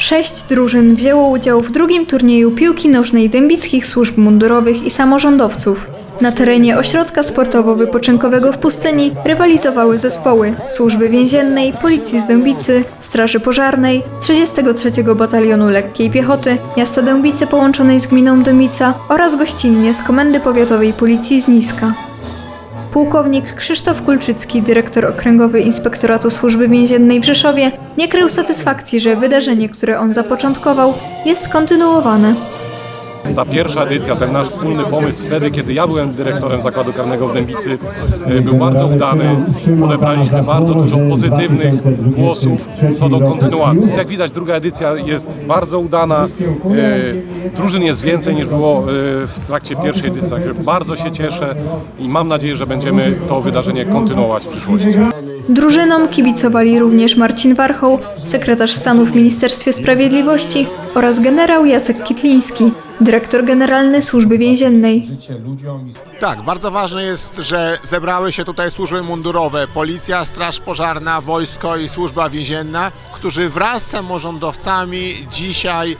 Sześć drużyn wzięło udział w drugim turnieju piłki nożnej dębickich służb mundurowych i samorządowców. Na terenie ośrodka sportowo-wypoczynkowego w pustyni rywalizowały zespoły Służby Więziennej, Policji z Dębicy, Straży Pożarnej, 33 Batalionu Lekkiej Piechoty, Miasta Dębicy połączonej z gminą Dębica oraz gościnnie z Komendy Powiatowej Policji z Niska. Pułkownik Krzysztof Kulczycki, dyrektor Okręgowy Inspektoratu Służby Więziennej w Rzeszowie, nie krył satysfakcji, że wydarzenie, które on zapoczątkował, jest kontynuowane. Ta pierwsza edycja, ten nasz wspólny pomysł wtedy, kiedy ja byłem dyrektorem zakładu karnego w Dębicy, e, był bardzo udany. Odebraliśmy bardzo dużo pozytywnych głosów co do kontynuacji. Jak widać, druga edycja jest bardzo udana. E, Drużyn jest więcej niż było e, w trakcie pierwszej edycji. Bardzo się cieszę i mam nadzieję, że będziemy to wydarzenie kontynuować w przyszłości. Drużynom kibicowali również Marcin Warchoł, sekretarz stanu w Ministerstwie Sprawiedliwości oraz generał Jacek Kitliński, dyrektor generalny Służby Więziennej. Tak, bardzo ważne jest, że zebrały się tutaj służby mundurowe, policja, straż pożarna, wojsko i służba więzienna, którzy wraz z samorządowcami dzisiaj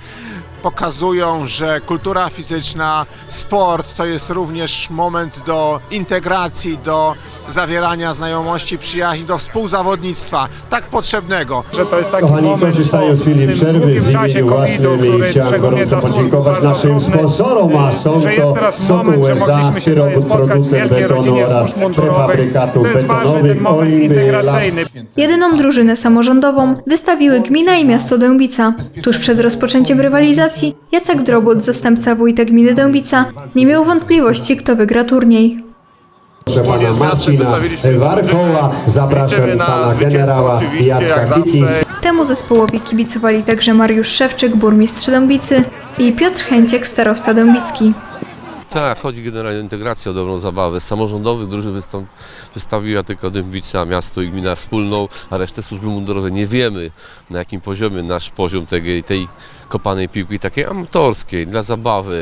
pokazują, że kultura fizyczna, sport to jest również moment do integracji, do zawierania znajomości, przyjaźni, do współzawodnictwa, tak potrzebnego. że to jest taki Kochani, moment korzystając z chwili przerwy w czasie COVID-u, który chciałem gorąco podziękować bardzo naszym sponsorom, a są że jest to teraz moment, że mogliśmy się tutaj spotkać w wielkiej rodzinie oraz służb mundurowych. To jest ważny ten moment integracyjny. Jedyną drużynę samorządową wystawiły gmina i miasto Dębica. Tuż przed rozpoczęciem rywalizacji Jacek Drobot, zastępca wójta gminy Dębica, nie miał wątpliwości, kto wygra turniej. Proszę pana Marcina Warchoła, zapraszam pana generała Jacka. Kitlis. Temu zespołowi kibicowali także Mariusz Szewczyk, burmistrz Dębicy i Piotr Chęciek, starosta dębicki. Tak, chodzi generalnie o integrację, o dobrą zabawę. Z samorządowych drużyn wystawiła tylko Dębica, miasto i gmina wspólną, a resztę służby mundurowe nie wiemy na jakim poziomie nasz poziom tej, tej kopanej piłki, takiej amatorskiej, dla zabawy,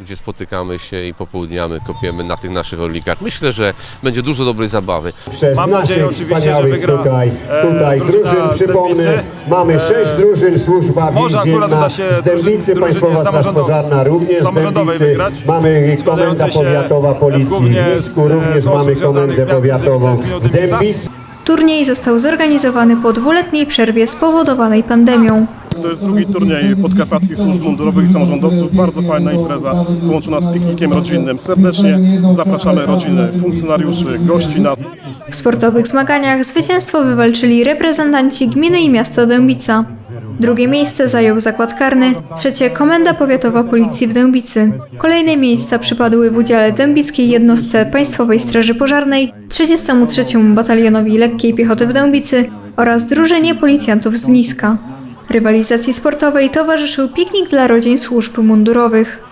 gdzie spotykamy się i popołudniamy, kopiemy na tych naszych orlikach. Myślę, że będzie dużo dobrej zabawy. Przez Mam nadzieję naszych oczywiście, że wspaniałych wygra, tutaj, e, tutaj drużyna drużyn, z przypomnę, Dębicy. mamy sześć E, drużyn, służba może akurat więzienna uda się z Dębicy, drużynie Państwowa Straż samorządowej- Pożarna również z samorządowej Dębicy, wygrać, mamy składającej Komenda Powiatowa Policji w z, Nisku, również mamy Komendę Powiatową w. Turniej został zorganizowany po dwuletniej przerwie spowodowanej pandemią. To jest drugi turniej podkarpackich służb mundurowych i samorządowców. Bardzo fajna impreza, połączona z piknikiem rodzinnym. Serdecznie zapraszamy rodziny, funkcjonariuszy, gości na W sportowych zmaganiach zwycięstwo wywalczyli reprezentanci gminy i miasta Dębica. Drugie miejsce zajął zakład karny, trzecie Komenda Powiatowa Policji w Dębicy. Kolejne miejsca przypadły w udziale Dębickiej Jednostce Państwowej Straży Pożarnej, 33 Batalionowi Lekkiej Piechoty w Dębicy oraz drużynie policjantów z Niska. Rywalizacji sportowej towarzyszył piknik dla rodzin służb mundurowych.